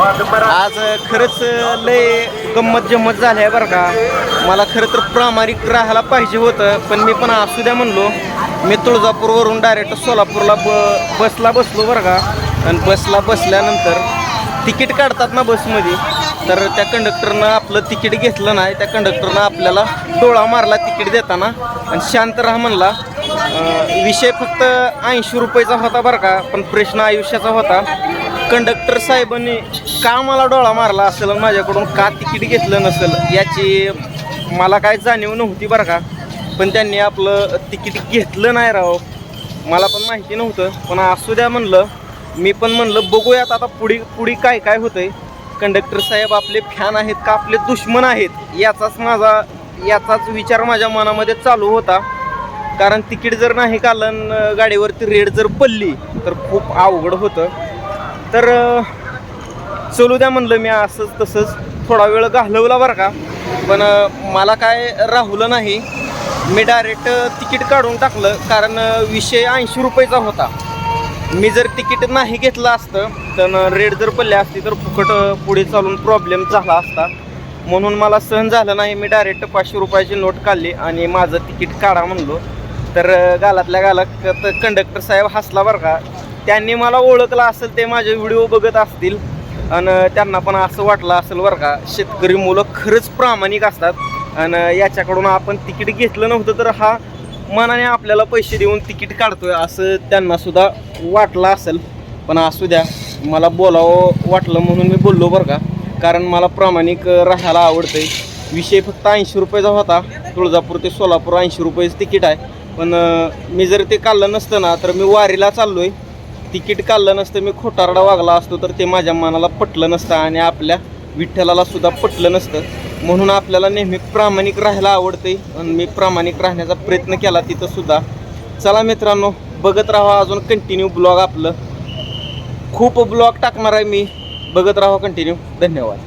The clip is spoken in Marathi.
आज खरंच लय गंमत जम्मत झाली आहे बरं का. मला खरं तर प्रामाणिक राहायला पाहिजे होतं पण मी पण असू द्या म्हणलो मी तुळजापूरवरून डायरेक्ट सोलापूरला ब बसला बसलो बरं का. आणि बसला बसल्यानंतर तिकीट काढतात ना बसमध्ये. तर त्या कंडक्टरनं आपलं तिकीट घेतलं नाही त्या कंडक्टरनं आपल्याला डोळा मारला तिकीट देताना. आणि शांत राहा म्हणला. विषय फक्त ऐंशी रुपयेचा होता बरं का पण प्रश्न आयुष्याचा होता. कंडक्टर साहेबांनी का मला डोळा मारला असेल आणि माझ्याकडून का तिकीट घेतलं नसेल याची मला काय जाणीव नव्हती बरं का. पण त्यांनी आपलं तिकीट घेतलं नाही राव. मला पण माहिती नव्हतं. पण असू द्या म्हणलं मी पण म्हणलं बघूयात आता पुढे पुढे काय काय होतंय. कंडक्टर साहेब आपले फॅन आहेत का आपले दुश्मन आहेत याचाच माझा याचाच विचार माझ्या मनामध्ये चालू होता. कारण तिकीट जर नाही कालन गाडीवरती रेड जर पडली तर खूप अवघड होतं. तर चलू द्या म्हणलं मी असंच तसंच थोडा वेळ घालवला बरं का. पण मला काय राहुलं नाही. मी डायरेक्ट तिकीट काढून टाकलं. कारण विषय ऐंशी रुपयेचा होता. मी जर तिकीट नाही घेतलं असतं तर रेड जर पडले असते तर फुकट पुढे चालून प्रॉब्लेम झाला असता. म्हणून मला सहन झालं नाही. मी डायरेक्ट पाचशे रुपयाची नोट काढली आणि माझं तिकीट काढा म्हणलो. तर गालातल्या गालात कंडक्टर साहेब हसला बरं का. त्यांनी मला ओळखलं असेल ते माझे व्हिडिओ बघत असतील. आणि त्यांना पण असं वाटलं असेल बरं का शेतकरी मुलं खरंच प्रामाणिक असतात. आणि याच्याकडून आपण तिकीट घेतलं नव्हतं तर हा मनाने आपल्याला पैसे देऊन तिकीट काढतोय असं त्यांना सुद्धा वाटलं असेल. पण असू द्या मला बोलावं वाटलं म्हणून मी बोललो बरं का कारण मला प्रामाणिक राहायला आवडतंय. विषय फक्त ऐंशी रुपयाचा होता. तुळजापूर ते सोलापूर ऐंशी रुपयाचं तिकीट आहे. पण मी जर ते काढलं नसतं ना तर मी वारीला चाललो आहे तिकीट काढलं नसतं मी खोटारडा वागला असतो तर ते माझ्या मनाला पटलं नसतं आणि आपल्या विठ्ठलाला सुद्धा पटलं नसतं. म्हणून आपल्याला नेहमी प्रामाणिक राहायला आवडते आणि मी प्रामाणिक राहण्याचा प्रयत्न केला तिथं सुद्धा. चला मित्रांनो बघत राहा अजून कंटिन्यू ब्लॉग आपलं. खूप ब्लॉग टाकणार आहे मी. बघत राहा कंटिन्यू धन्यवाद.